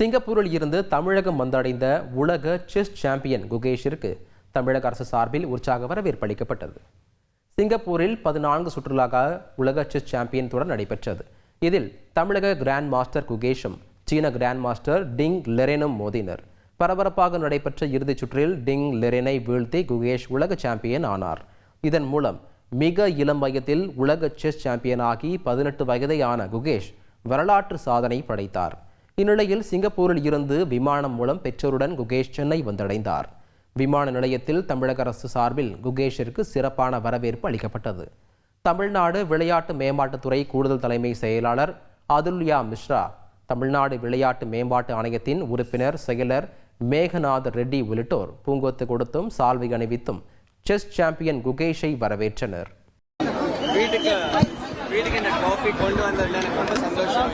சிங்கப்பூரில் இருந்து தமிழகம் வந்தடைந்த உலக செஸ் சாம்பியன் குகேஷிற்கு தமிழக அரசு சார்பில் உற்சாக வரவேற்பு அளிக்கப்பட்டது. சிங்கப்பூரில் பதினான்கு சுற்றுலாக உலக செஸ் சாம்பியன் தொடர் நடைபெற்றது. இதில் தமிழக கிராண்ட் மாஸ்டர் குகேஷும் சீன கிராண்ட் மாஸ்டர் டிங் லெரெனும் மோதினர். பரபரப்பாக நடைபெற்ற இறுதிச் சுற்றில் டிங் லெரெனை வீழ்த்தி குகேஷ் உலக சாம்பியன் ஆனார். இதன் மூலம் மிக இளம் வயதில் உலக செஸ் சாம்பியனாகி பதினெட்டு வயதையான குகேஷ் வரலாற்று சாதனை படைத்தார். இந்நிலையில் சிங்கப்பூரில் இருந்து விமானம் மூலம் பெற்றோருடன் குகேஷ் சென்னை வந்தடைந்தார். விமான நிலையத்தில் தமிழக அரசு சார்பில் குகேஷிற்கு சிறப்பான வரவேற்பு அளிக்கப்பட்டது. தமிழ்நாடு விளையாட்டு மேம்பாட்டுத்துறை கூடுதல் தலைமை செயலாளர் அதுல்யா மிஸ்ரா தமிழ்நாடு விளையாட்டு மேம்பாட்டு ஆணையத்தின் உறுப்பினர் செயலர் மேகநாத் ரெட்டி உள்ளிட்டோர் பூங்கொத்து கொடுத்தும் சால்வை அணிவித்தும் செஸ் சாம்பியன் குகேஷை வரவேற்றனர். வீட்டுக்கு இந்த ட்ராஃபி கொண்டு வந்ததுல எனக்கு ரொம்ப சந்தோஷம்.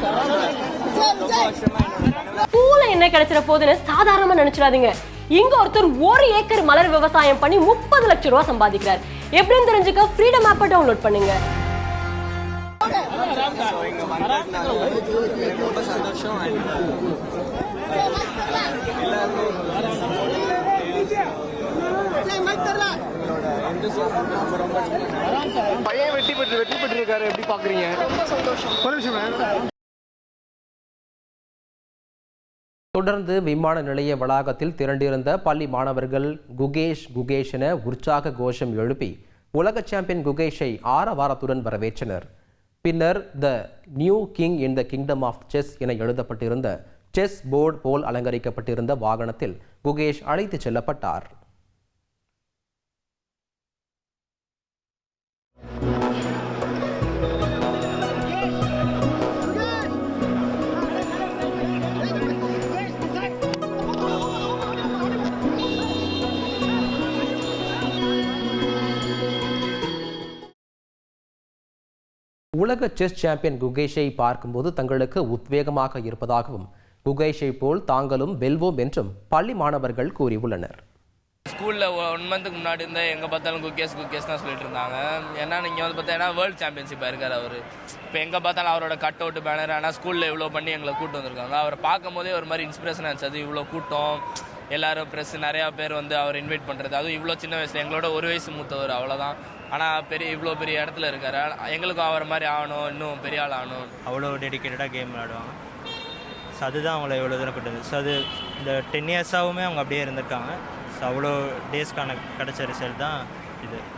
ரொம்ப வருஷமா என்னோட பூல என்ன கிடைச்சிட போகுதுன்னு சாதாரணமா நினைச்சிடாதீங்க. இங்க ஒருத்தர் ஒரு ஏக்கர் மலர் விவசாயம் பண்ணி முப்பது லட்சம் ரூபாய் சம்பாதிக்கிறார். எப்படின்னு தெரிஞ்சுக்க ஃப்ரீடம் ஆப்பை டவுன்லோட் பண்ணுங்க. ஸோ இங்க வந்ததுனால எனக்கு ரொம்ப சந்தோஷம். பையன் வெற்றி பெற்று வெற்றி பெற்றிருக்காரு. எப்படி பாக்குறீங்க? ரொம்ப சந்தோஷம் ஒரு நிமிஷம் தொடர்ந்து விமான நிலைய வளாகத்தில் திரண்டிருந்த பள்ளி மாணவர்கள் குகேஷ் குகேஷ் என உற்சாக கோஷம் எழுப்பி உலக சாம்பியன் குகேஷை ஆரவாரத்துடன் வரவேற்றனர். பின்னர் the new king in the kingdom of chess என எழுதப்பட்டிருந்த செஸ் போர்டு போல் அலங்கரிக்கப்பட்டிருந்த வாகனத்தில் குகேஷ் அழைத்துச் செல்லப்பட்டார். உலக செஸ் சாம்பியன் குகேஷை பார்க்கும்போது தங்களுக்கு உத்வேகமாக இருப்பதாகவும் குகேஷை போல் தாங்களும் வெல்வோம் என்றும் பள்ளி மாணவர்கள் கூறியுள்ளனர். ஸ்கூலில் ஒன் மந்த்துக்கு முன்னாடி இருந்தால் எங்கே பார்த்தாலும் குக்கேஸ் குக்கேஸ் தான் சொல்லிட்டு இருந்தாங்க. ஏன்னா நீங்கள் வந்து பார்த்தீங்கன்னா வேர்ல்டு சாம்பியன்ஷிப் இருக்கார் அவர். இப்போ எங்கே பார்த்தாலும் அவரோட கட் அவுட் பேனர் ஆனால் ஸ்கூலில் இவ்வளோ பண்ணி எங்களை கூட்டு வந்திருக்காங்க. அவரை பார்க்கும்போதே ஒரு மாதிரி இன்ஸ்பிரேஷன் இருந்துச்சு. இவ்வளோ கூட்டம் எல்லாரும் ப்ரெஸ் நிறையா பேர் வந்து அவர் இன்வைட் பண்ணுறது அதுவும் இவ்வளோ சின்ன வயசில் எங்களோட ஒரு வயசு மூத்தவர் அவ்வளோதான் ஆனால் பெரிய இவ்வளோ பெரிய இடத்துல இருக்கார். எங்களுக்கும் அவர் மாதிரி ஆகணும் இன்னும் பெரிய ஆள் ஆகணும். அவ்வளோ டெடிக்கேட்டடாக கேம் விளையாடுவாங்க. ஸோ அதுதான் அவங்கள எவ்வளோ தூரம் கொண்டு ஸோ அது இந்த டென் இயர்ஸாகவுமே அவங்க அப்படியே இருந்திருக்காங்க. ஸோ அவ்வளோ டேஸ்க்கான கிடைச்ச ரிசல்ட் தான் இது.